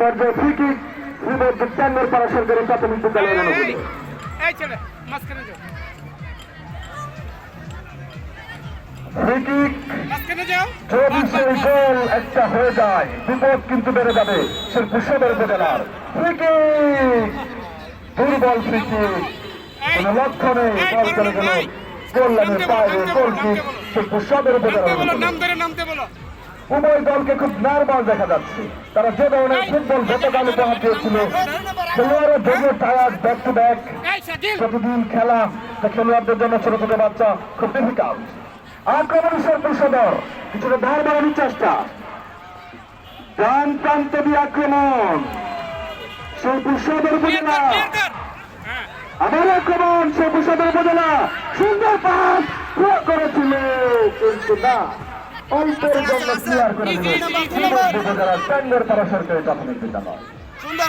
পর্যায়ে free kick শ্রীবদ্ধ ট্যাঙ্গের পাড়া সরকারি প্রাথমিক বিদ্যালয়ের অনুকূলে এই ছেলে মাঝখানে যাও। ফ্রি কিক মাঝখানে যাও। যদি সেই গোল একটা হয়ে যায় বিপদ কিন্তু বেড়ে যাবে শিল্পী সদর উপজেলার। ফ্রি কিক দুর্বল ফ্রি কিক কোন লক্ষ্য নেই বল চলে গেল। গোল লাইনের বাইরে গোল কিক শিল্পী সদর উপজেলার নামতে বলো। উভয় দলকে খুব নার্ভাস দেখা যাচ্ছে। তারা যে ধরনের ফুটবল গতকাল উপহার দিয়েছিল খেলোয়াড়ের জন্য টায়ার ব্যাক টু ব্যাক প্রতিদিন খেলা খেলোয়াড়দের জন্য ছোট ছোট বাচ্চা খুব ডিফিকাল্ট আক্রমণ সর্পুর সদর কিছুটা ধার বাড়ানোর চেষ্টা ডান প্রান্ত দিয়ে আক্রমণ সর্পুর সদর উপজেলা আবার আক্রমণ সর্পুর সদর উপজেলা। সুন্দর পাস। করেছিল কিন্তু না। অল্পের জন্য ক্লিয়ার করে দিল উপজেলার সরকারি প্রাথমিক বিদ্যালয় সুন্দর